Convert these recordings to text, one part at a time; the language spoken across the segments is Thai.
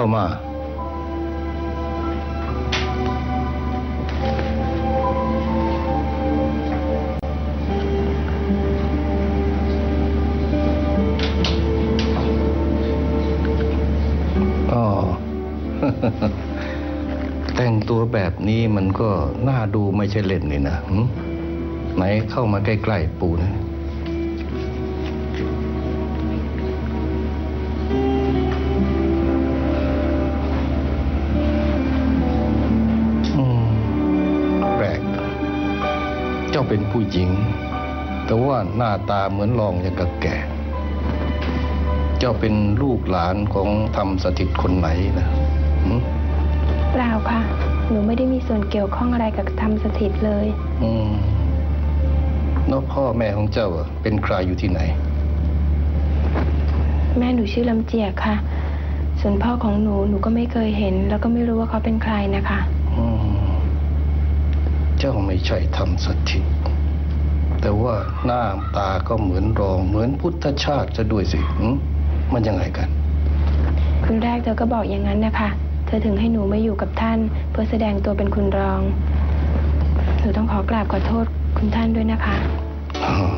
เข้ามาอ๋อแต่งตัวแบบนี้มันก็น่าดูไม่ใช่เล่นนี่นะไหนเข้ามาใกล้ ๆ ปูนะ เจ้าเป็นผู้หญิง แต่ว่าหน้าตาเหมือนรองอย่างกับแก่ เจ้าเป็นลูกหลานของธรรมสถิตคนไหนนะหึเปล่าค่ะ หนูไม่ได้มีส่วนเกี่ยวข้องอะไรกับธรรมสถิตเลย อืมแล้วพ่อแม่ของเจ้าอะเป็นใครอยู่ที่ไหน แม่หนูชื่อลำเจียกค่ะ ส่วนพ่อของหนูหนูก็ไม่เคยเห็น แล้วก็ไม่รู้ว่าเขาเป็นใครนะคะอืมเจ้าไม่ใช่ธรรมสถิต แต่ว่าหน้าตาก็เหมือนรอง เหมือนพุทธชาติจะด้วยสิหึมันยังไงกันคุณแรกเธอก็บอกอย่างนั้นนะคะเธอถึงให้หนูมาอยู่กับท่าน เพื่อแสดงตัวเป็นคุณรองหนูต้องขอกราบขอโทษคุณท่านด้วยนะคะเออ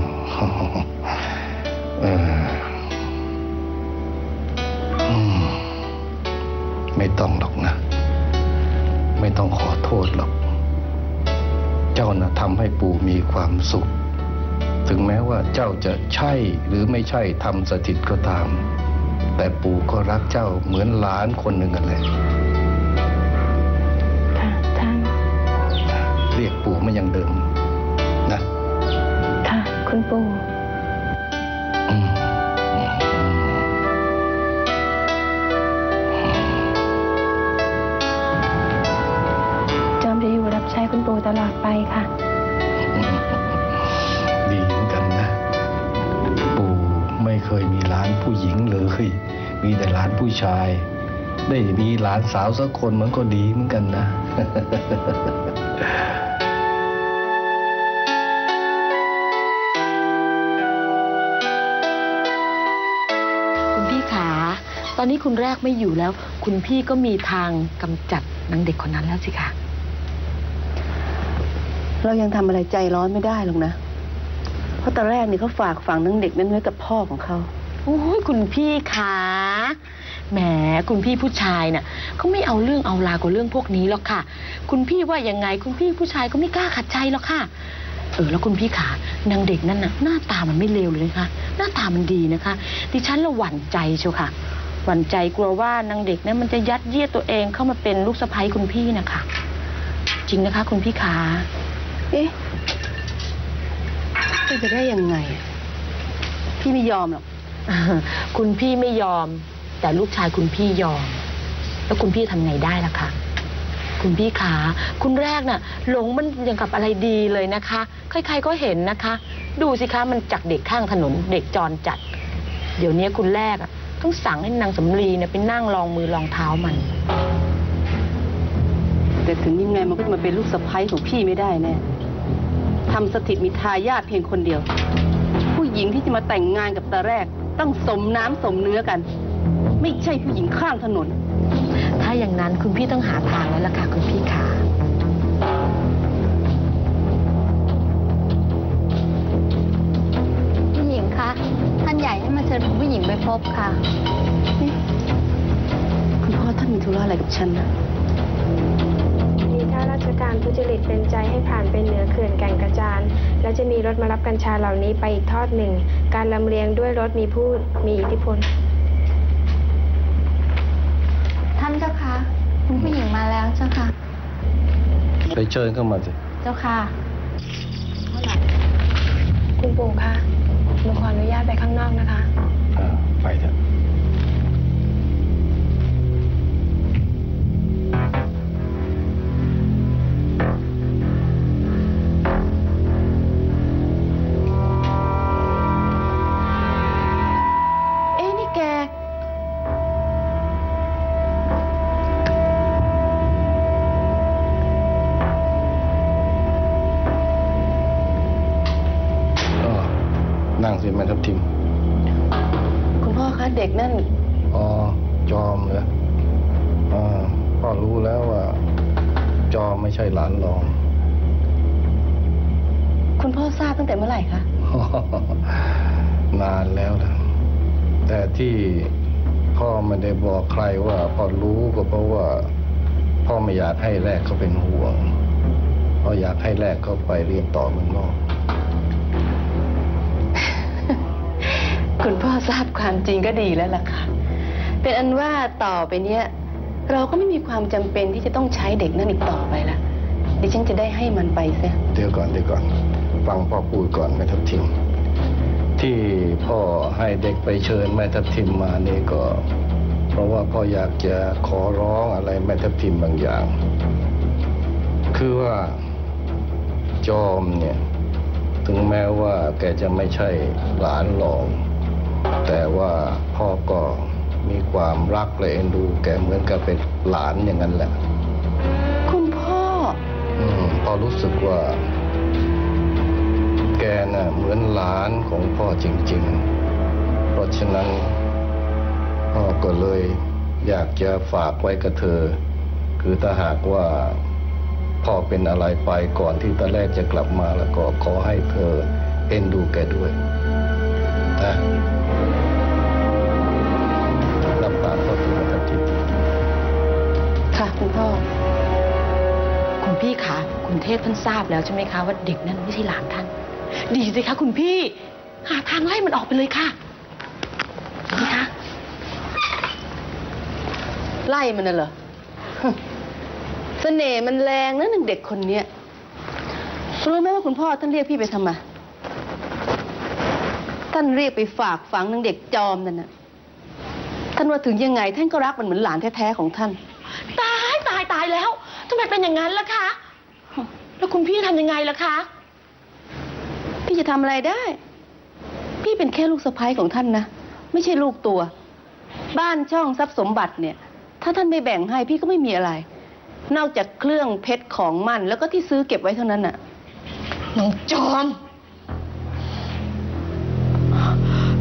อืมไม่ต้องหรอกนะ ไม่ต้องขอโทษหรอก เจ้านะทำให้ปู่มีความสุข ถึงแม้ว่าเจ้าจะใช่หรือไม่ใช่ทำสถิตก็ตาม แต่ปู่ก็รักเจ้าเหมือนหลานคนหนึ่งกันเลยค่ะท่านเรียกปู่มันยังเดิม นะ ค่ะ คุณปู่อืมอืมจอมจะอยู่รับใช้คุณปู่ตลอดไปค่ะ ผู้ชาย ได้มีหลานสาวสักคนมันก็ดีเหมือนกันนะคุณพี่ขาตอนนี้คุณแรกไม่อยู่แล้ว คุณพี่ก็มีทางกำจัดนางเด็กคนนั้นแล้วสิคะเรายังทำอะไรใจร้อนไม่ได้หรอกนะ เพราะตอนแรกเนี่ยเขาฝากฝังนังเด็กนั้นไว้กับพ่อของเขา โอ้ยคุณพี่ขาแหมคุณพี่ผู้ชายน่ะเขาไม่เอาเรื่องเอาราวกับเรื่องพวกนี้หรอกค่ะ คุณพี่ว่ายังไงคุณพี่ผู้ชายก็ไม่กล้าขัดใจหรอกค่ะ เออแล้วคุณพี่ขานางเด็กนั่นน่ะหน้าตามันไม่เลวเลยนะคะหน้าตามันดีนะคะ ดิฉันละหวั่นใจเชียวค่ะ หวั่นใจกลัวว่านางเด็กนั้นมันจะยัดเยียดตัวเองเข้ามาเป็นลูกสะใภ้คุณพี่นะคะ จริงนะคะ คุณพี่ขาเอ๊ะเป็นไปได้ยังไง พี่ไม่ยอมหรอก คุณพี่ไม่ยอม แต่ลูกชายคุณพี่ยอม แล้วคุณพี่ทำไงได้ล่ะคะคุณพี่ขา คุณแรกน่ะ หลงมันอย่างกับอะไรดีเลยนะคะ ใครๆก็เห็นนะคะ ดูสิคะมันจากเด็กข้างถนนเด็กจรจัด เดี๋ยวนี้คุณแรกอะต้องสั่งให้นางสำลีเนี่ยไปนั่งรองมือรองเท้ามัน แต่ถึงยังไงมันก็จะมาเป็นลูกสะใภ้ของพี่ไม่ได้แน่ทำสถิตมีทายาทเพียงคนเดียว ผู้หญิงที่จะมาแต่งงานกับตาแรก ต้องสมน้ำสมเนื้อกัน ไม่ใช่ผู้หญิงข้างถนน ถ้าอย่างนั้นคุณพี่ต้องหาทางแล้วล่ะค่ะคุณพี่ขาผู้หญิงคะท่านใหญ่ให้มาเชิญคุณผู้หญิงไปพบค่ะ คุณพ่อท่านมีธุระอะไรกับฉันนะมีข้าราชการทุจริตเป็นใจให้ผ่านไป และจะมีรถมารับกัญชาเหล่านี้ไปอีกทอดหนึ่ง การลำเลียงด้วยรถมีผู้มีอิทธิพล ท่านเจ้าค่ะคุณผู้หญิงมาแล้วเจ้าค่ะ ไปเชิญเข้ามาสิ เจ้าค่ะ คุณปู่คะหนูขออนุญาตไปข้างนอกนะคะอ่าไปเถอะ นั่งสิแม่ทับทิม คุณพ่อคะเด็กนั่น อ๋อ จอมเหรออ่าพ่อรู้แล้วว่า จอไม่ใช่หลานรอง คุณพ่อทราบตั้งแต่เมื่อไหร่คะ นานแล้วนะแต่ที่พ่อไม่ได้บอกใครว่าพ่อรู้ก็เพราะว่า พ่อไม่อยากให้แรกเขาเป็นห่วงพ่ออยากให้แรกเขาไปเรียนต่อเมืองนอก คุณพ่อทราบความจริงก็ดีแล้วล่ะค่ะ เป็นอันว่าต่อไปเนี้ย เราก็ไม่มีความจำเป็นที่จะต้องใช้เด็กนั่นอีกต่อไปละดิฉันจะได้ให้มันไปเสียเดี๋ยวก่อนเดี๋ยวก่อน ฟังพ่อพูดก่อนแม่ทับทิมที่พ่อให้เด็กไปเชิญแม่ทับทิมมานี่ก็ เพราะว่าพ่ออยากจะขอร้องอะไรแม่ทับทิมบางอย่าง คือว่าจอมเนี่ย ถึงแม้ว่าแกจะไม่ใช่หลานหลอง แต่ว่าพ่อก็มีความรักและเอ็นดู แกเหมือนกับเป็นหลานอย่างนั้นแหละ คุณพ่อ อืมพอรู้สึกว่า แกน่ะเหมือนหลานของพ่อจริง ๆ เพราะฉะนั้น พ่อก็เลย อยากจะฝากไว้กับเธอ คือถ้าหากว่าพ่อเป็นอะไรไปก่อนที่ตาแรกจะกลับมาแล้วก็ขอให้เธอเอ็นดูแกด้วยนะ ค่ะคุณพ่อ คุณพี่คะคุณเทพท่านทราบแล้วใช่ไหมคะว่าเด็กนั้นไม่ใช่หลานท่าน ดีสิคะคุณพี่ หาทางไล่มันออกไปเลยค่ะนี่คะไล่มันน่ะเหรอฮึเสน่ห์มันแรงนะหนึ่งเด็กคนเนี้ยรู้ไหมว่าคุณพ่อท่านเรียกพี่ไปทำไมท่านเรียกไปฝากฝังนางเด็กจอมนั่นน่ะท่านว่าถึงยังไง ท่านก็รักมันเหมือนหลานแท้ๆของท่าน ตายตายตายแล้วทำไมเป็นอย่างนั้นล่ะคะ แล้วคุณพี่ทำยังไงล่ะคะ พี่จะทำอะไรได้ พี่เป็นแค่ลูกสะใภ้ของท่านนะ ไม่ใช่ลูกตัว บ้านช่องทรัพย์สมบัติเนี่ย ถ้าท่านไม่แบ่งให้พี่ก็ไม่มีอะไร นอกจากเครื่องเพชรของมัน แล้วก็ที่ซื้อเก็บไว้เท่านั้นน่ะ น้องจอม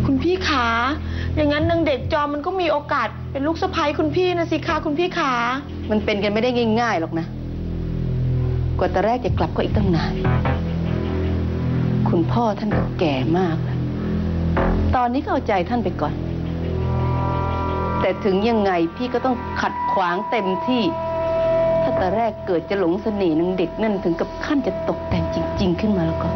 คุณพี่ขา อย่างนั้นนางเด็กจอมมันก็มีโอกาสเป็นลูกสะใภ้คุณพี่นะสิคะคุณพี่ขา มันเป็นกันไม่ได้ง่ายๆหรอกนะ กว่าแต่แรกจะกลับก็อีกตั้งนาน คุณพ่อท่านก็แก่มากแล้วตอนนี้ก็เอาใจท่านไปก่อน แต่ถึงยังไงพี่ก็ต้องขัดขวางเต็มที่ ถ้าแต่แรกเกิดจะหลงเสน่ห์นางเด็กนั่นถึงกับขั้นจะตกแต่งจริง ๆ ขึ้นมาแล้วก็